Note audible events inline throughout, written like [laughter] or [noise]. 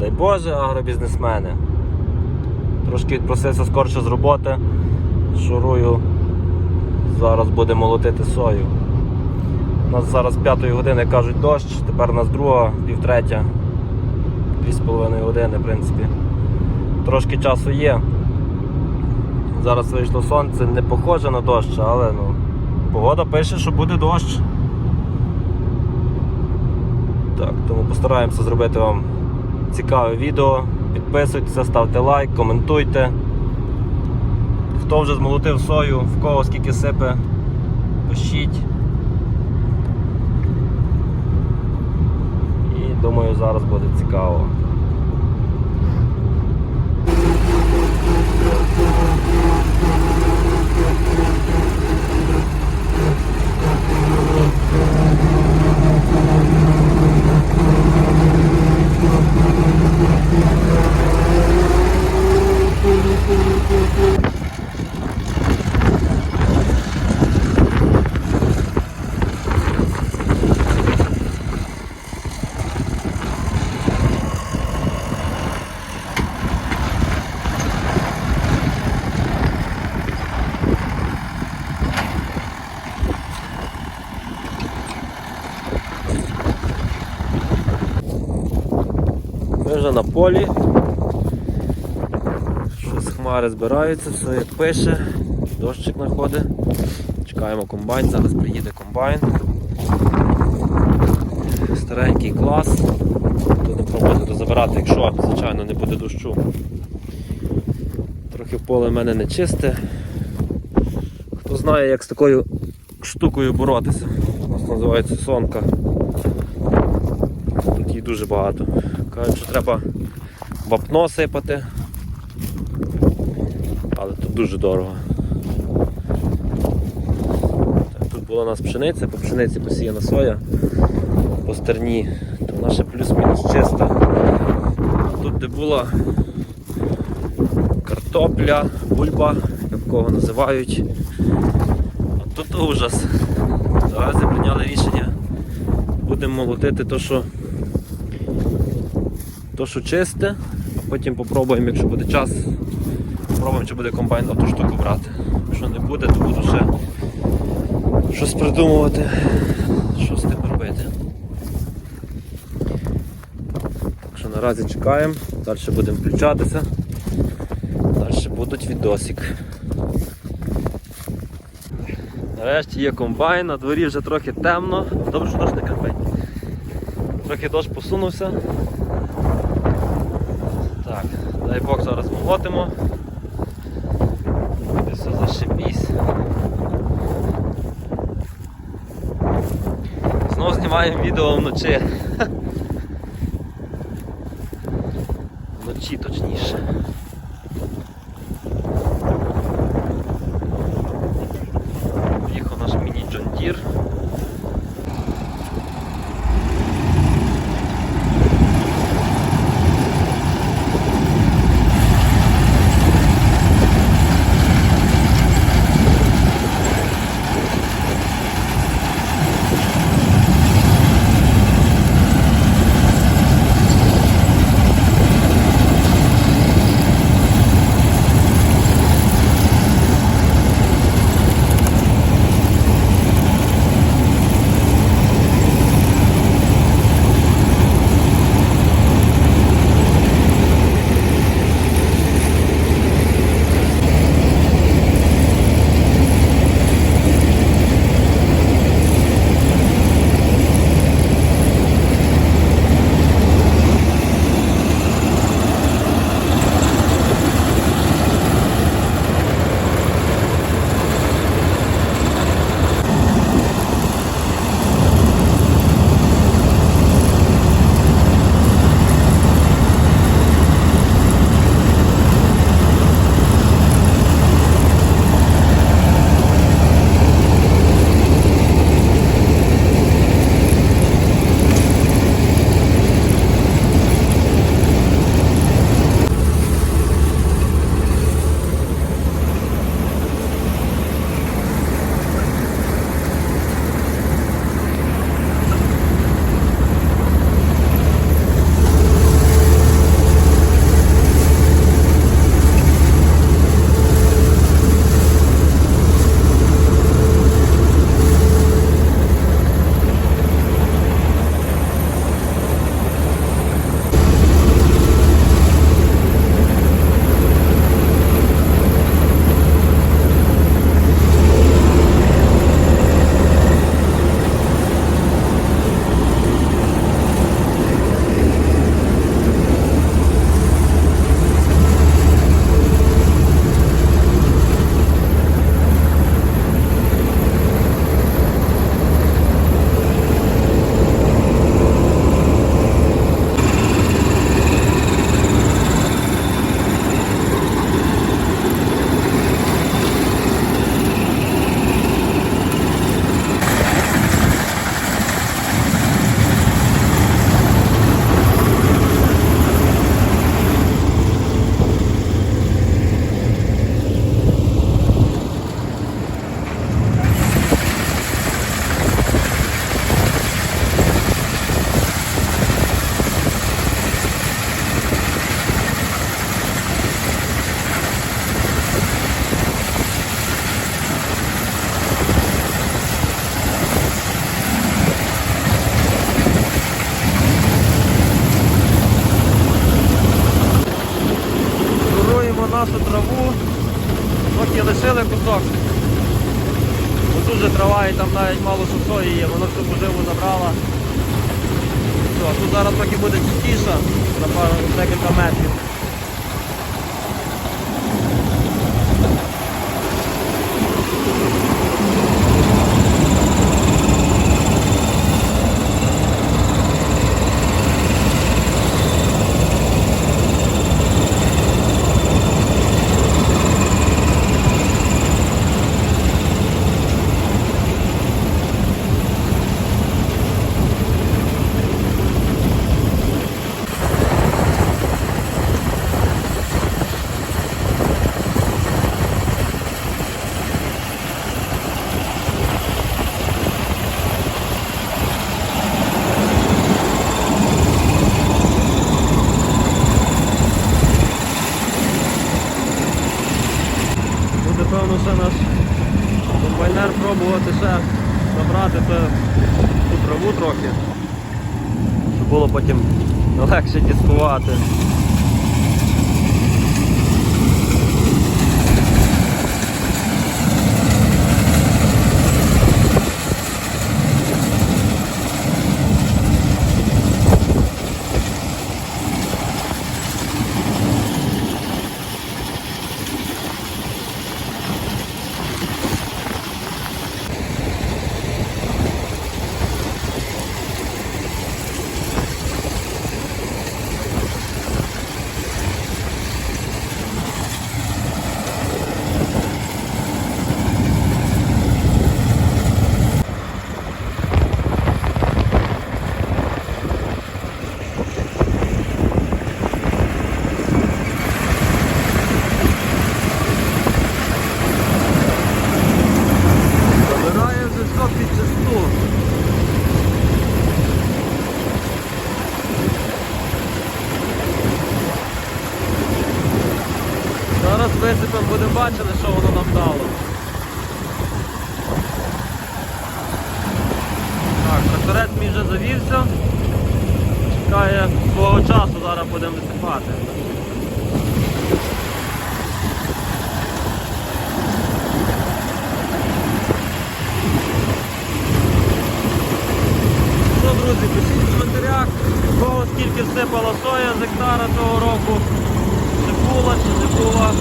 Дай Боже, агробізнесмени. Трошки відпросився скорше з роботи. Шурую. Зараз буде молотити сою. У нас зараз 5 години кажуть дощ, тепер у нас друга, півтретя, 2,5 години, в принципі. Трошки часу є. Зараз вийшло сонце, не похоже на дощ, але ну, погода пише, що буде дощ. Так, тому постараємося зробити вам цікаве відео. Підписуйтеся, ставте лайк, коментуйте. Хто вже змолотив сою, в кого скільки сипе, пишіть. І думаю, зараз буде цікаво. Ми вже на полі. Щось хмари збираються, все як пише, дощик находить. Чекаємо комбайн, зараз приїде комбайн. Старенький клас. Будемо пробувати забирати, якщо, звичайно, не буде дощу. Трохи поле в мене не чисте. Хто знає, як з такою штукою боротися. У нас називається сонка. Тут її дуже багато. Кажуть, що треба вапно сипати. Але тут дуже дорого. Тут була у нас пшениця, по пшениці посіяна соя, по стерні, то вона ще плюс-мінус чиста. Тут де була картопля, бульба, як кого називають. А тут ужас. Зараз прийняли рішення. Будемо молотити то, що то, що чисте, а потім попробуємо, якщо буде час, попробуємо, чи буде комбайн на ту штуку брати. Якщо не буде, то буду ще щось придумувати, що з тим робити. Так що наразі чекаємо, далі будемо включатися, далі будуть відосик. Нарешті є комбайн, на дворі вже трохи темно. Добре, що дощ не капить. Трохи дощ посунувся. Дай Бог зараз молотимо. Буде все зашибісь. Знову знімаємо відео вночі. [laughs] Вночі точніше. Нашу траву, поки лишили кусок. Бо Дуже трава і там навіть мало сухої є, воно всю поживу забрала. Тут зараз поки буде чистіше, на декілька метрів. Буде певно ще наш комбайнер пробувати ще забрати те, траву трохи, щоб було потім легше дискувати. Забирає вже все під чисту. Зараз висипемо, будемо бачити, що воно нам дало. Так, тракторець мій вже завівся. Чекає свого часу, зараз будемо висипати. Ну, в коментарях, кого скільки всипала соя з гектара цього року. Чи була, чи не була.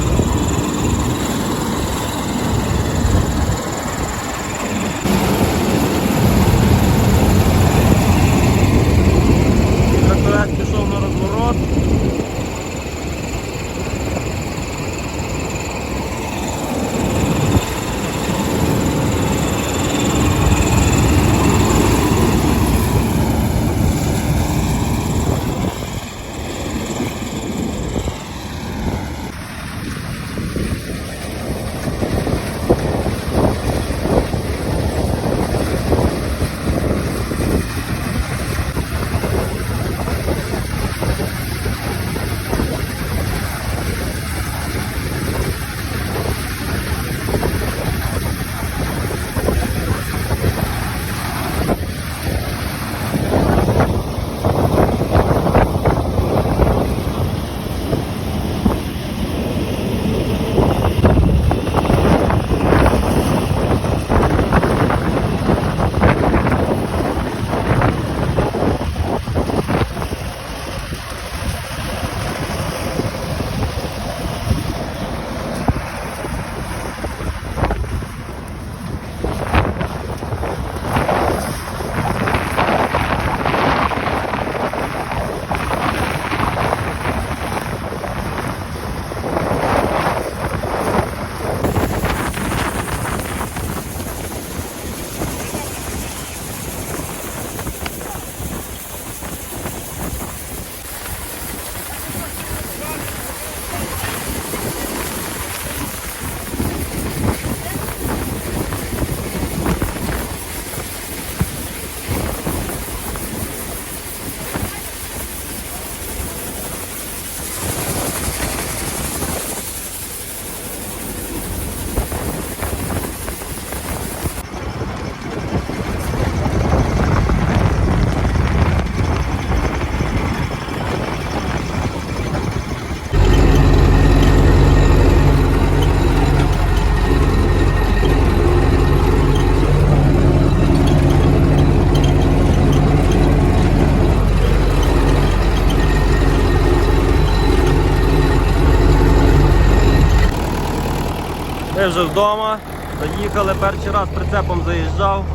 Вже вдома. Заїхали, перший раз прицепом заїжджав.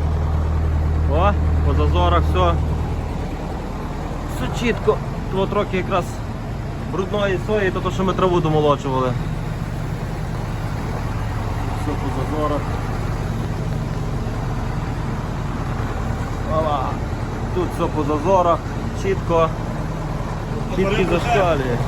О, по зазорах все. Все чітко. Тут трохи якраз брудної сої, то, то що ми траву домолочували. Все по зазорах. Ова. Тут все по зазорах, чітко, чіткі зашкалює.